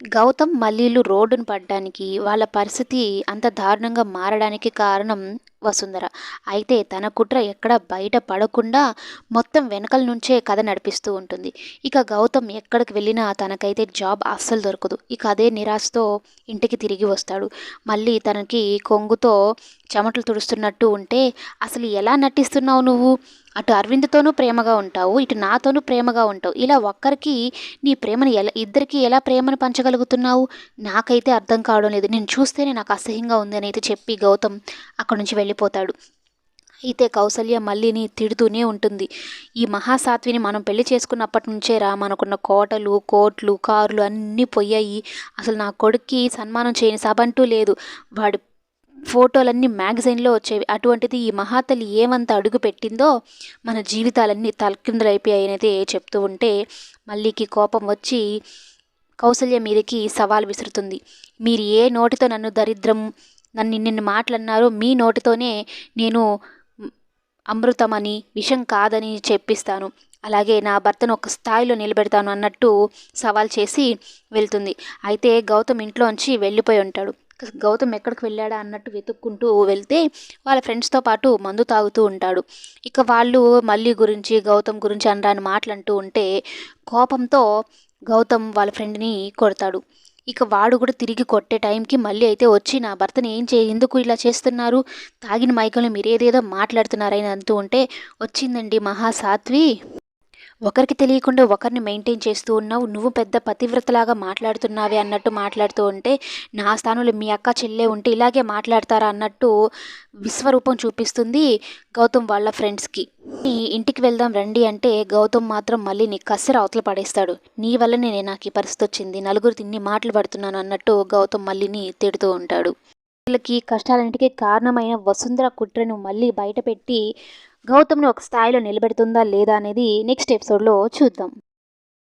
గౌతమ్ మల్లీలు రోడ్డున పడ్డానికి వాళ్ళ పరిస్థితి అంత దారుణంగా మారడానికి కారణం వసుంధర. అయితే తన కుట్ర ఎక్కడ బయట పడకుండా మొత్తం వెనకల నుంచే కథ నడిపిస్తూ ఉంటుంది. ఇక గౌతమ్ ఎక్కడికి వెళ్ళినా తనకైతే జాబ్ అస్సలు దొరకదు. ఇక అదే నిరాశతో ఇంటికి తిరిగి వస్తాడు. మళ్ళీ తనకి కొంగుతో చెమటలు తుడుస్తున్నట్టు ఉంటే అసలు ఎలా నటిస్తున్నావు నువ్వు? అటు అరవింద్తోనూ ప్రేమగా ఉంటావు ఇటు నాతోనూ ప్రేమగా ఉంటావు. ఇలా ఒక్కరికి నీ ప్రేమను ఎలా ఇద్దరికి ఎలా ప్రేమను పంచగలుగుతున్నావు? నాకైతే అర్థం కావడం లేదు. నేను చూస్తేనే నాకు అసహ్యంగా ఉంది అని అయితే చెప్పి గౌతమ్ అక్కడి నుంచి వెళ్ళిపోతాడు. అయితే కౌసల్య మళ్ళీని తిడుతూనే ఉంటుంది. ఈ మహాసాత్విని మనం పెళ్ళి చేసుకున్నప్పటి నుంచే రా మనకున్న కోటలు కోట్లు కార్లు అన్నీ పోయాయి. అసలు నా కొడుక్కి సన్మానం చేయని సభ అంటూ లేదు. వాడి ఫోటోలన్నీ మ్యాగజైన్లో వచ్చేవి. అటువంటిది ఈ మహాతల్లి ఏమంత అడుగు పెట్టిందో మన జీవితాలన్నీ తలకిందులైపోయాయనైతే చెప్తూ ఉంటే మళ్ళీకి కోపం వచ్చి కౌసల్య మీదకి సవాల్ విసురుతుంది. మీరు ఏ నోటితో నన్ను దరిద్రం నన్ను ఇన్ని మాటలన్నారో మీ నోటితోనే నేను అమృతమని విషం కాదని చెప్పిస్తాను. అలాగే నా భర్తను ఒక స్థాయిలో నిలబెడతాను అన్నట్టు సవాల్ చేసి వెళ్తుంది. అయితే గౌతమ్ ఇంట్లోంచి వెళ్ళిపోయి ఉంటాడు. గౌతమ్ ఎక్కడికి వెళ్ళాడా అన్నట్టు వెతుక్కుంటూ వెళ్తే వాళ్ళ ఫ్రెండ్స్తో పాటు మందు తాగుతూ ఉంటాడు. ఇక వాళ్ళు మళ్ళీ గురించి గౌతమ్ గురించి అనరాని మాటలంటూ ఉంటే కోపంతో గౌతమ్ వాళ్ళ ఫ్రెండ్ని కొడతాడు. ఇక వాడు కూడా తిరిగి కొట్టే టైంకి మళ్ళీ అయితే వచ్చి నా భర్తని ఏం చే ఎందుకు ఇలా చేస్తున్నారు? తాగిన మైకంలో మీరేదేదో మాట్లాడుతున్నారని అంటూ ఉంటే వచ్చిందండి మహాసాత్వి ఒకరికి తెలియకుండా ఒకరిని మెయింటైన్ చేస్తూ ఉన్నావు నువ్వు పెద్ద పతివ్రతలాగా మాట్లాడుతున్నావే అన్నట్టు మాట్లాడుతూ ఉంటే నా స్థానంలో మీ అక్క చెల్లె ఉంటే ఇలాగే మాట్లాడతారా అన్నట్టు విశ్వరూపం చూపిస్తుంది గౌతమ్ వాళ్ళ ఫ్రెండ్స్కి. ఇంటికి వెళ్దాం రండి అంటే గౌతమ్ మాత్రం మళ్ళీ నీ కసిర అవతల పడేస్తాడు. నీ వల్లనే నేను నాకు ఈ పరిస్థితి వచ్చింది. నలుగురు తిన్ని మాటలు పడుతున్నాను అన్నట్టు గౌతమ్ మళ్ళీని తిడుతూ ఉంటాడు. వీళ్ళకి కష్టాలన్నిటికీ కారణమైన వసుంధర కుట్రను మళ్ళీ బయటపెట్టి గౌతమ్ని ఒక స్థాయిలో నిలబెడుతుందా లేదా అనేది నెక్స్ట్ ఎపిసోడ్లో చూద్దాం.